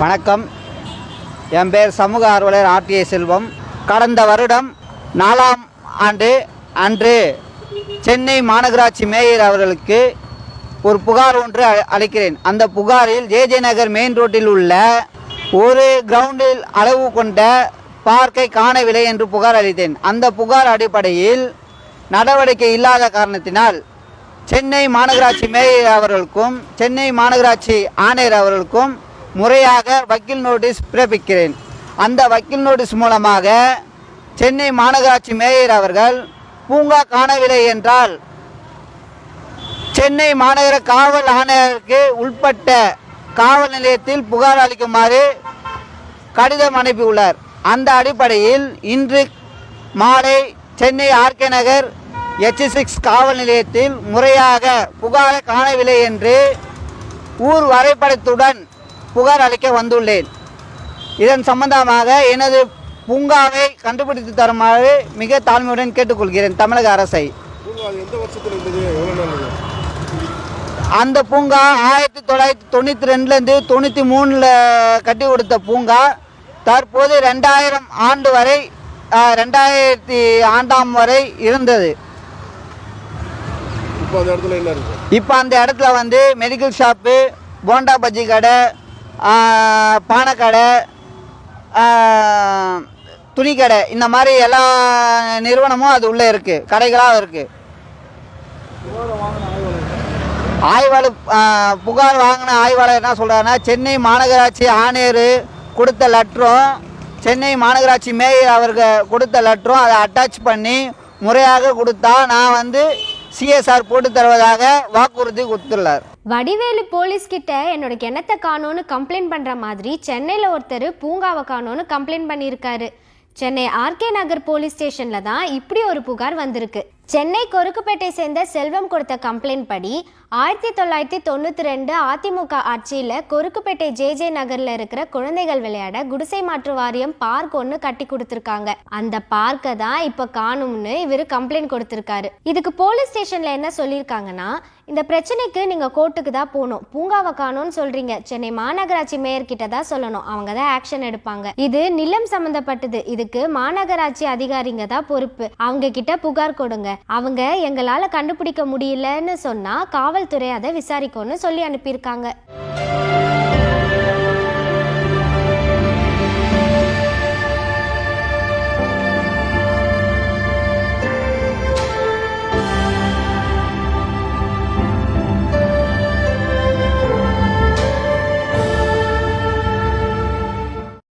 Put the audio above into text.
வணக்கம். என் பேர் சமூக ஆர்வலர் ஆர்டிஐ செல்வம். கடந்த வருடம் நாலாம் ஆண்டு அன்று சென்னை மாநகராட்சி மேயர் அவர்களுக்கு ஒரு புகார் ஒன்று அ- அளிக்கிறேன். அந்த புகாரில் ஜேஜே நகர் மெயின் ரோட்டில் உள்ள ஒரு கிரவுண்டில் அளவு கொண்ட பார்க்கை காணவில்லை என்று புகார் அளித்தேன். அந்த புகார் அடிப்படையில் நடவடிக்கை இல்லாத காரணத்தினால் சென்னை மாநகராட்சி மேயர் அவர்களுக்கும் சென்னை மாநகராட்சி ஆணையர் அவர்களுக்கும் முறையாக வக்கீல் நோட்டீஸ் பிறப்பிக்கிறேன். அந்த வக்கீல் நோட்டீஸ் மூலமாக சென்னை மாநகராட்சி மேயர் அவர்கள் பூங்கா காணவில்லை என்றால் சென்னை மாநகர காவல் ஆணையருக்கு உட்பட்ட காவல் நிலையத்தில் புகார் அளிக்குமாறு கடிதம் அனுப்பியுள்ளார். அந்த அடிப்படையில் இன்று மாலை Chennai RK Nagar H six காவல் நிலையத்தில் முறையாக புகாரை காணவில்லை என்று ஊர் வரைபடத்துடன் புகார் அளிக்க வந்துள்ளேன். இதன் சம்பந்தமாக எனது பூங்காவை கண்டுபிடித்து தருமாறு மிக தாழ்மையுடன் கேட்டுக்கொள்கிறேன் தமிழக அரசை. அந்த பூங்கா ஆயிரத்தி தொள்ளாயிரத்தி தொண்ணூற்றி ரெண்டுலேருந்து தொண்ணூற்றி மூணில் கட்டி கொடுத்த பூங்கா தற்போது ரெண்டாயிரம் ஆண்டு வரை ரெண்டாயிரத்தி ஆண்டாம் வரை இருந்தது. இப்போ அந்த இடத்துல வந்து மெடிக்கல் ஷாப்பு போண்டா பஜ்ஜி கடை பானைக்கடை துணிக்கடை இந்த மாதிரி எல்லா நிறுவனமும் அது உள்ளே இருக்குது கடைகளாக இருக்குது ஆய்வாளர் புகார் வாங்கின ஆய்வாளர் என்ன சொல்கிறாருன்னா சென்னை மாநகராட்சி ஆணையர் கொடுத்த லெட்டரும் சென்னை மாநகராட்சி மேயர் அவருக்கு கொடுத்த லெட்டரும் அதை அட்டாச் பண்ணி முறையாக கொடுத்தா நான் வந்து சிஎஸ்ஆர் போட்டு தருவதாக வாக்குறுதி கொடுத்துள்ளார். வடிவேலு போலீஸ் கிட்ட என்னோட கிணத்தை காணோன்னு கம்ப்ளைண்ட் பண்ற மாதிரி சென்னையில் ஒருத்தர் பூங்காவை காணோன்னு கம்ப்ளைண்ட் பண்ணியிருக்காரு. சென்னை ஆர்கே நகர் போலீஸ் ஸ்டேஷன்ல தான் இப்படி ஒரு புகார் வந்திருக்கு. சென்னை கொருக்குப்பேட்டை சேர்ந்த செல்வம் கொடுத்த கம்ப்ளைண்ட் படி ஆயிரத்தி தொள்ளாயிரத்தி தொண்ணூற்றி ரெண்டு அதிமுக ஆட்சியில் கொருக்குப்பேட்டை ஜேஜே நகரில் இருக்கிற குழந்தைகள் விளையாட குடிசை மாற்று வாரியம் பார்க் ஒன்று கட்டி கொடுத்துருக்காங்க. அந்த பார்க்கை தான் இப்போ காணும்னு இவர் கம்ப்ளைண்ட் கொடுத்துருக்காரு. இதுக்கு போலீஸ் ஸ்டேஷனில் என்ன சொல்லியிருக்காங்கன்னா இந்த பிரச்சனைக்கு நீங்கள் கோர்ட்டுக்கு தான் போகணும். பூங்காவை காணும்னு சொல்கிறீங்க சென்னை மாநகராட்சி மேயர் கிட்ட தான் சொல்லணும். அவங்க தான் ஆக்ஷன் எடுப்பாங்க. இது நிலம் சம்மந்தப்பட்டது இதுக்கு மாநகராட்சி அதிகாரிங்க தான் பொறுப்பு. அவங்க கிட்ட புகார் கொடுங்க. அவங்க எங்களால் கண்டுபிடிக்க முடியலன்னு சொன்னால் காவல்துறை அதை விசாரிக்கும்னு சொல்லி அனுப்பியிருக்காங்க.